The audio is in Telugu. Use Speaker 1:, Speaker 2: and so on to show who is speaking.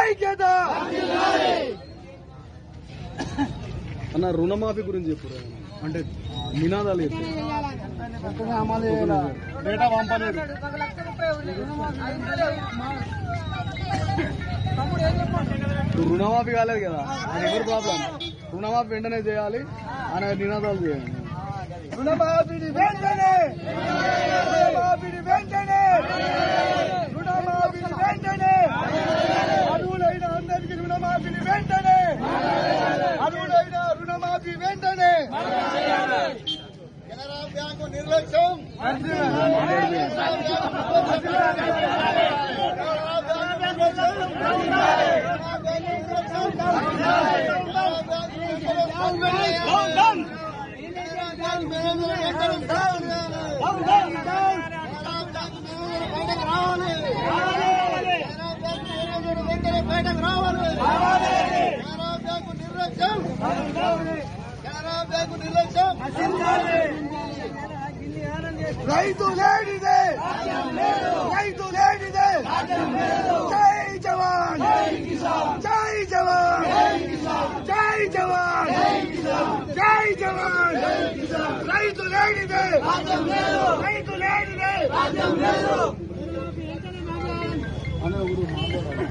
Speaker 1: ఐక్యత!
Speaker 2: అన్న రుణమాఫీ గురించి చెప్పు అంటే నినాదాలు డేటా పంపలేదు. రుణమాఫీ కాలేదు కదా. అది ఎవరు ప్రాబ్లం రుణమాఫీ వెంటనే చేయాలి. అనే నినాదాలు చేయాలి.
Speaker 1: రుణమాఫీని వెంటనే రుణమాఫీ వెంటనే కెనరా బ్యాంకు నిర్లక్ష్యం. బయటకు రావాలి. కెనరా బ్యాంకు నిర్లక్ష్యం కెనరా నిర్లక్ష్యం. రైతు లేడిదే రైతు లేడిదే జై జవాన్. జై జవాన్. జై జవాన్. జై జవాన్. రైతు లేడిదే రైతు లేడిదే
Speaker 2: అనే ఊరు మాట్లాడాలి